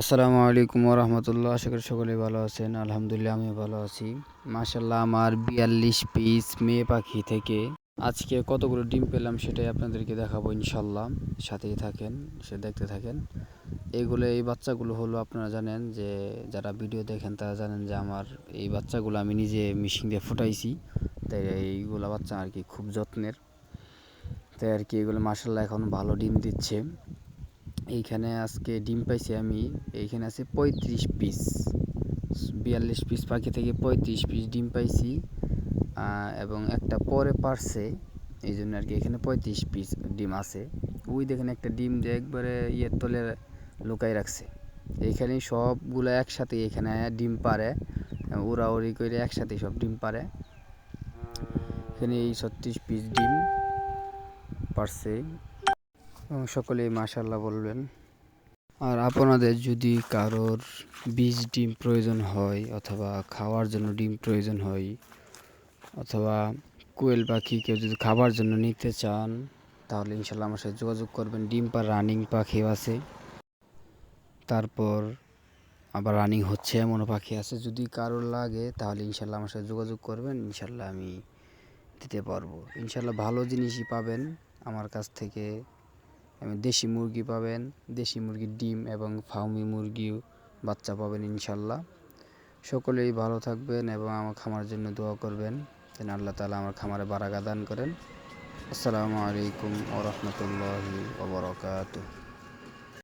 আসসালামু আলাইকুম রহমতুল্লাহ আশা করি সকলেই ভালো আছেন। আলহামদুলিল্লাহ আমি ভালো আছি। মাশাল্লাহ আমার বিয়াল্লিশ পিস মেয়ে পাখি থেকে আজকে কতগুলো ডিম পেলাম সেটাই আপনাদেরকে দেখাবো ইনশাল্লাহ সাথেই থাকেন, সে দেখতে থাকেন। এগুলো, এই বাচ্চাগুলো হলো আপনারা জানেন যে, যারা ভিডিও দেখেন তারা জানেন যে আমার এই বাচ্চাগুলো আমি নিজে মিশিং দিয়ে ফুটাইছি। তাই এইগুলো বাচ্চা আর কি খুব যত্নের। তাই আর কি এগুলো মাসাল্লাহ এখন ভালো ডিম দিচ্ছে। এইখানে আজকে ডিম পাইছি আমি, এইখানে আছে পঁয়ত্রিশ পিস বিয়াল্লিশ পিস পাখি থেকে পঁয়ত্রিশ পিস ডিম পাইছি এবং একটা পরে পারছে এই জন্য আর কি এখানে পঁয়ত্রিশ পিস ডিম আছে। ওই দেখেন একটা ডিম যে একবারে ইয়ের তলে লুকাই রাখছে। এইখানে সবগুলো একসাথে এখানে ডিম পারে, উড়াউড়ি করে একসাথে সব ডিম পারে। এখানে এই ছত্রিশ পিস ডিম পারছে। এবং সকলেই মাশাল্লাহ বলবেন। আর আপনাদের যদি কারোর বীজ ডিম প্রয়োজন হয় অথবা খাওয়ার জন্য ডিম প্রয়োজন হয় অথবা কোয়েল পাখি কেউ যদি খাবার জন্য নিতে চান, তাহলে ইনশাল্লাহ আমার সাথে যোগাযোগ করবেন। ডিম পা রানিং পাখিও আছে। তারপর আবার রানিং হচ্ছে এমনও পাখি আছে। যদি কারোর লাগে, তাহলে ইনশাল্লাহ আমার সাথে যোগাযোগ করবেন। ইনশাল্লাহ আমি দিতে পারব। ইনশাল্লাহ ভালো জিনিসই পাবেন আমার কাছ থেকে। দেশি মুরগি পাবেন, দেশি মুরগির ডিম এবং ফাউমি মুরগিও বাচ্চা পাবেন ইনশাল্লাহ। সকলেই ভালো থাকবেন এবং আমার খামার জন্য দোয়া করবেন, যেন আল্লাহ তালা আমার খামারে বারাগা দান করেন। আসসালামু আলাইকুম ওরহমতুল্লাহ ওবরকাত